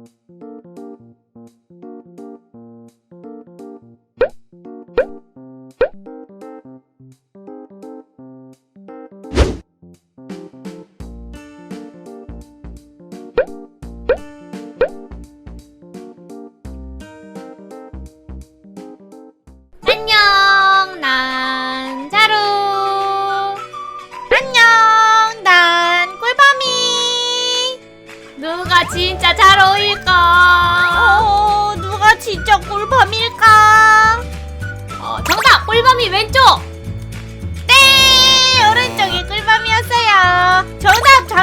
안녕,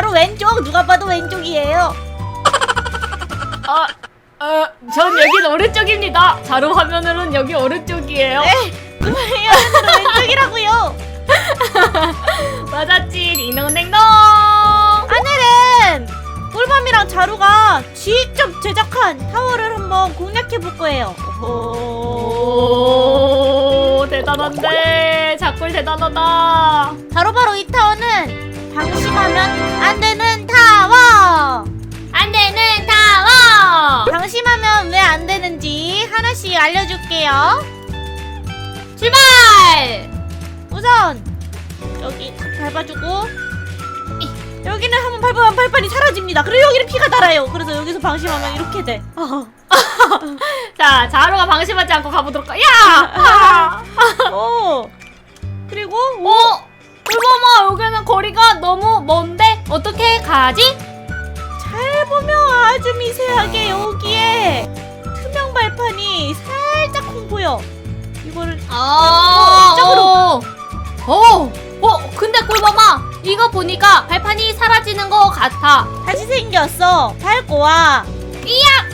자로 왼쪽. 누가 봐도 왼쪽이에요. 어, 어, 전 여긴 오른쪽입니다. 자루 화면으로는 여기 오른쪽이에요. 네, 오른쪽 왼쪽이라고요. 맞았지, 링동댕동! 오늘은 꿀밤이랑 자루가 직접 제작한 타워를 한번 공략해 볼 거예요. 오, 대단한데. 작골 대단하다. 바로 바로 이 타워는 방심하면 안 되는 타워. 안 되는 타워! 방심하면 왜 안 되는지 하나씩 알려줄게요. 출발! 우선 여기 탁 밟아주고 이, 여기는 한번 밟으면 발판이 사라집니다. 그리고 여기는 피가 달아요. 그래서 여기서 방심하면 이렇게 돼. 어. 자, 자루가 방심하지 않고 가보도록 하. 야! 아! 오. 그리고 오. 어? 꿀범아 여기는 거리가 너무 먼데 어떻게 가지? 잘 보면 아주 미세하게 여기에 투명 발판이 살짝 보여. 이거를 아 이쪽으로. 어, 어, 어 근데 꿀범아 이거 보니까 발판이 사라지는 것 같아 다시 생겼어. 밟고 와.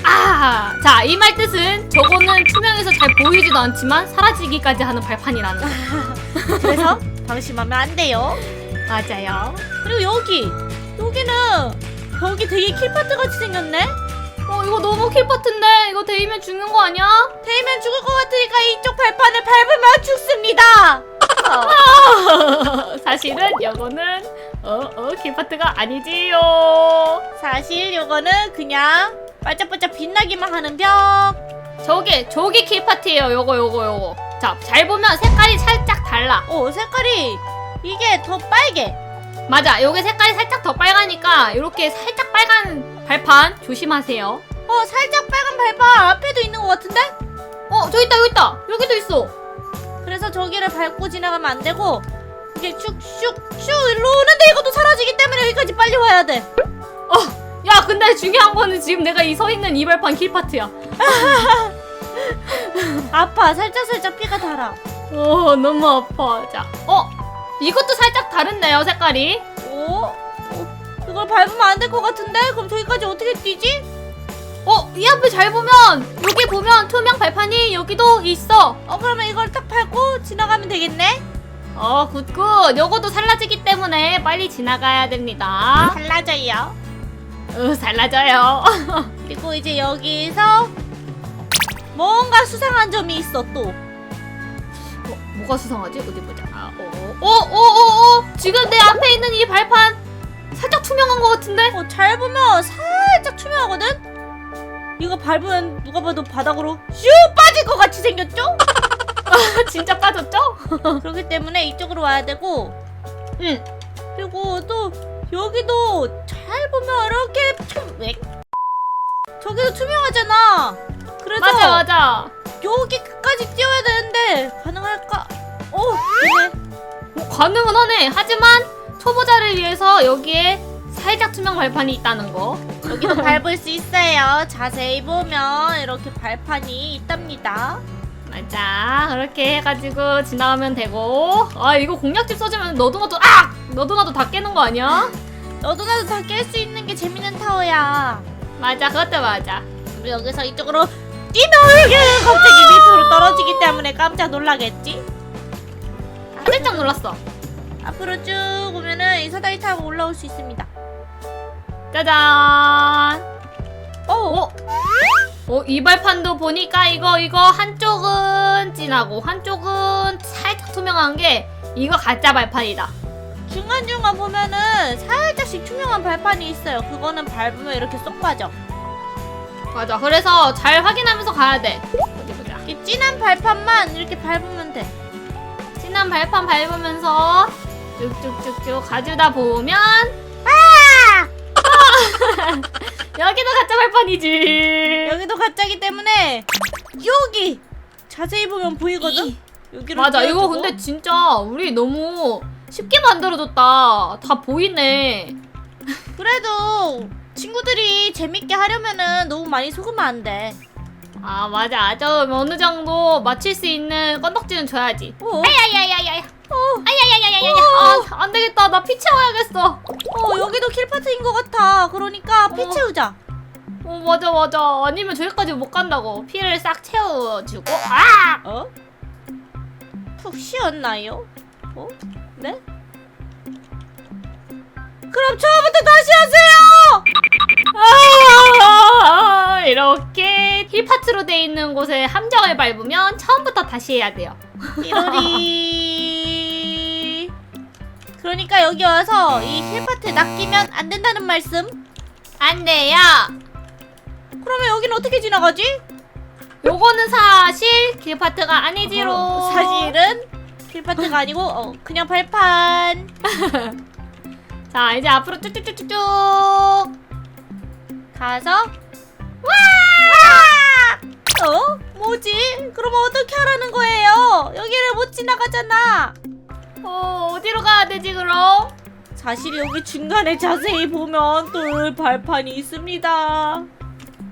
아, 자, 이 말 뜻은 저거는 투명해서 잘 보이지도 않지만 사라지기까지 하는 발판이라는 거. 그래서 방심하면 안 돼요. 맞아요. 그리고 여기 여기는 벽이 되게 킬파트 같이 생겼네. 어, 이거 너무 킬파트인데 이거 데이면 죽는 거 아니야? 데이면 죽을 것 같으니까 이쪽 발판을 밟으면 죽습니다. 어. 사실은 이거는 어, 어, 킬파트가 아니지요. 사실 요거는 그냥 반짝반짝 빛나기만 하는 벽. 저게 저게 킬파트예요. 요거 요거 요거. 자, 잘 보면 색깔이 살짝 달라. 오 색깔이 이게 더 빨개. 맞아. 요게 색깔이 살짝 더 빨가니까 이렇게 살짝 빨간 발판 조심하세요. 어 살짝 빨간 발판 앞에도 있는 것 같은데? 어, 저기 있다. 여기 있다. 여기도 있어. 그래서 저기를 밟고 지나가면 안 되고 이게 슉슉슉 일로 오는데 이것도 사라지기 때문에 여기까지 빨리 와야 돼. 야, 근데 중요한 거는 지금 내가 이 서 있는 이 발판 킬파트야. 아파 살짝 살짝 피가 달아. 어, 너무 아파. 자, 어, 이것도 살짝 다른데요, 색깔이. 오? 어, 이걸 밟으면 안 될 것 같은데? 그럼 저기까지 어떻게 뛰지? 어, 이 앞에 잘 보면 여기 보면 투명 발판이 여기도 있어. 어 그러면 이걸 딱 밟고 지나가면 되겠네? 어, 굿굿. 요것도 살라지기 때문에 빨리 지나가야 됩니다. 달라져요. 으, 살라져요. 그리고 이제 여기서 뭔가 수상한 점이 있어 또. 어, 뭐가 수상하지? 어디 보자. 아, 어, 어, 어, 어, 어. 지금 내 앞에 있는 이 발판 살짝 투명한 것 같은데? 어, 잘 보면 살짝 투명하거든? 이거 밟으면 누가 봐도 바닥으로 슉 빠질 것 같이 생겼죠? 진짜 빠졌죠? 그렇기 때문에 이쪽으로 와야 되고 응. 그리고 또 여기도 잘 보면 이렇게 좀 왜? 저기도 투명하잖아. 맞아, 맞아. 여기 끝까지 뛰어야 되는데 가능할까? 오, 되네. 어, 가능은 하네. 하지만 초보자를 위해서 여기에 살짝 투명 발판이 있다는 거. 여기도 밟을 수 있어요. 자세히 보면 이렇게 발판이 있답니다. 맞아. 그렇게 해가지고 지나가면 되고. 아, 이거 공략집 써주면 너도 나도, 아! 너도 나도 다 깨는 거 아니야? 너도 나도 다 깰 수 있는 게 재밌는 타워야. 맞아, 그것도 맞아. 우리 여기서 이쪽으로 뛰면 이게 갑자기 밑으로 떨어지기 때문에 깜짝 놀라겠지? 살짝 놀랐어. 앞으로 쭉 오면은 이 사다리 타고 올라올 수 있습니다. 짜잔. 어, 어? 어, 이 발판도 보니까 이거, 이거 한쪽은 진하고 한쪽은 살짝 투명한 게 이거 가짜 발판이다. 중간중간 보면은 살짝씩 투명한 발판이 있어요. 그거는 밟으면 이렇게 쏙 빠져. 맞아. 그래서 잘 확인하면서 가야 돼. 어디 보자. 이렇게 진한 발판만 이렇게 밟으면 돼. 진한 발판 밟으면서 쭉쭉쭉쭉 가주다 보면 아! 여기도 가짜 발판이지. 여기도 가짜기 때문에 여기 자세히 보면 보이거든. 여기로 맞아. 이거 띄워주고. 근데 진짜 우리 너무 쉽게 만들어줬다. 다 보이네. 그래도 친구들이 재밌게 하려면은 너무 많이 속으면 안 돼. 아 맞아. 좀 어느 정도 맞출 수 있는 건덕지는 줘야지. 어, 아야야야야야. 어, 아야야야야야야. 아, 안 되겠다. 나 피 채워야겠어. 어, 여기도 킬파트인 것 같아. 그러니까 피 어. 채우자. 어 맞아 맞아. 아니면 저기까지 못 간다고. 피를 싹 채워주고. 아! 어? 푹 쉬었나요? 어? 네? 그럼 처음부터 다시 하세요! 아, 이렇게 힐파트로 돼 있는 곳에 함정을 밟으면 처음부터 다시 해야 돼요. 이러리. 그러니까 여기 와서 이 힐파트에 낚이면 안 된다는 말씀? 안 돼요. 그러면 여기는 어떻게 지나가지? 요거는 사실 힐파트가 아니지로. 어, 사실은 힐파트가 아니고 어, 그냥 발판. 자 이제 앞으로 쭉쭉쭉쭉쭉. 가서 와! 어? 뭐지? 그럼 어떻게 하라는 거예요? 여기를 못 지나가잖아. 어 어디로 가야 되지 그럼? 사실 여기 중간에 자세히 보면 또 발판이 있습니다.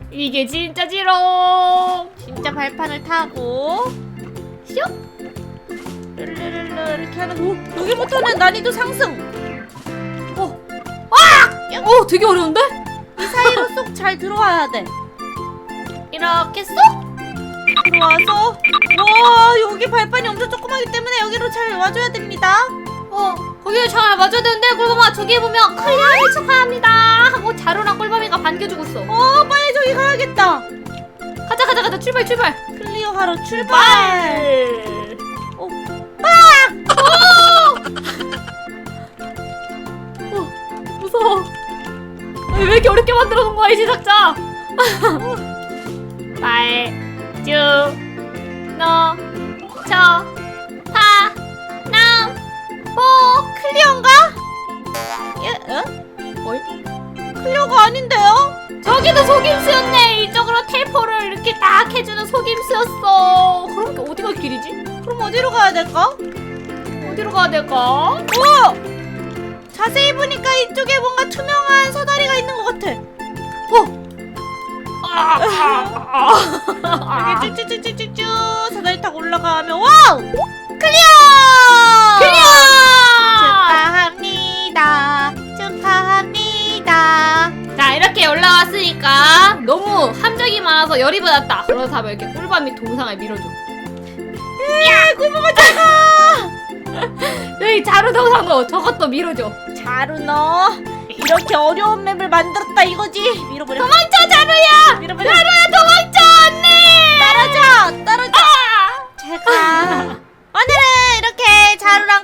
이게 진짜 지롱. 진짜 발판을 타고 슉. 르르르르 이렇게 하는 오 여기부터는 난이도 상승. 어 되게 어려운데? 이 사이로 쏙 잘 들어와야 돼. 이렇게 쏙. 들어와서 와 여기 발판이 엄청 조그마기 때문에 여기로 잘 와줘야 됩니다. 어 거기에 잘 맞아야 되는데 꿀밤아 저기 보면 클리어를 축하합니다 하고 자루랑 꿀밤이가 반겨주고 있어. 어 빨리 저기 가야겠다. 가자 가자 가자 출발 출발. 클리어하러 출발. 어, 무서워. 왜 이렇게 어렵게 만들어 놓은 거야 이 제작자? 말, 주, 너, 저, 파, 남, 보. 클리어인가? 예? 어? 어이? 클리어가 아닌데요? 저기도 속임수였네. 이쪽으로 텔포를 이렇게 딱 해주는 속임수였어. 그럼 어디가 길이지? 그럼 어디로 가야 될까? 어디로 가야 될까? 오! 자세히 보니까 이쪽에 뭔가 투명한 사다리가 있는 것 같아. 아, 아, 아. 여기 쭉쭉쭉쭉쭉 사다리 타고 올라가면 와우! 클리어! 클리어! 축하합니다. 축하합니다. 자 이렇게 올라왔으니까 너무 함정이 많아서 열이 받았다. 그렇다면 이렇게 꿀밤이 동상을 밀어줘. 야, 꿀밤아 작아! 여기 자루 동상도 저것도 밀어줘. 자루너. 이렇게 어려운 맵을 만들었다 이거지? 밀어버려. 도망쳐 자루야! 밀어버려. 자루야 도망쳐 언니! 떨어져 떨어져. 아! 제가. 아! 오늘은 이렇게 자루랑